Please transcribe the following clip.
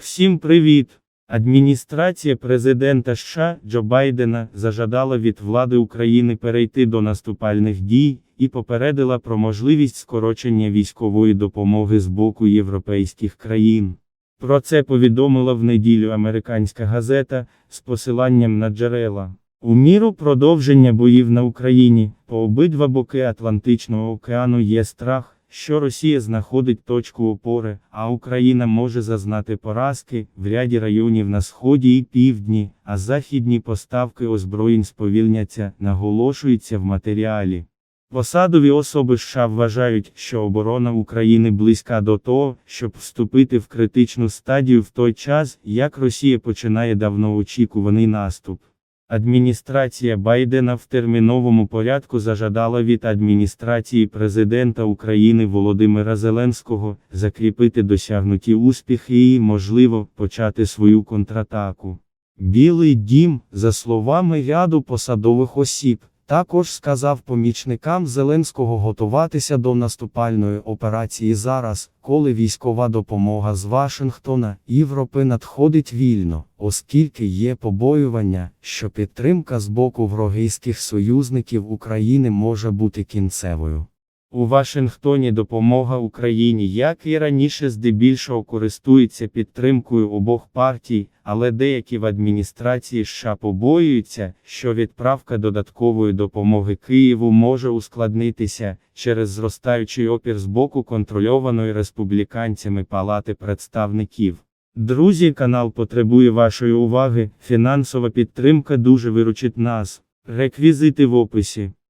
Всім привіт! Адміністрація президента США Джо Байдена зажадала від влади України перейти до наступальних дій і попередила про можливість скорочення військової допомоги з боку європейських країн. Про це повідомила в неділю американська газета з посиланням на джерела. У міру продовження боїв на Україні по обидва боки Атлантичного океану є страх, що Росія знаходить точку опори, а Україна може зазнати поразки в ряді районів на сході і півдні, а західні поставки озброєнь сповільняться, наголошується в матеріалі. Посадові особи США вважають, що оборона України близька до того, щоб вступити в критичну стадію в той час, як Росія починає давно очікуваний наступ. Адміністрація Байдена в терміновому порядку зажадала від адміністрації президента України Володимира Зеленського закріпити досягнуті успіхи і, можливо, почати свою контратаку. Білий дім, за словами ряду посадових осіб, також сказав помічникам Зеленського готуватися до наступальної операції зараз, коли військова допомога з Вашингтона, Європи надходить вільно, оскільки є побоювання, що підтримка з боку врогійських союзників України може бути кінцевою. У Вашингтоні допомога Україні, як і раніше, здебільшого користується підтримкою обох партій, але деякі в адміністрації США побоюються, що відправка додаткової допомоги Києву може ускладнитися через зростаючий опір з боку контрольованої республіканцями Палати представників. Друзі, канал потребує вашої уваги. Фінансова підтримка дуже виручить нас. Реквізити в описі.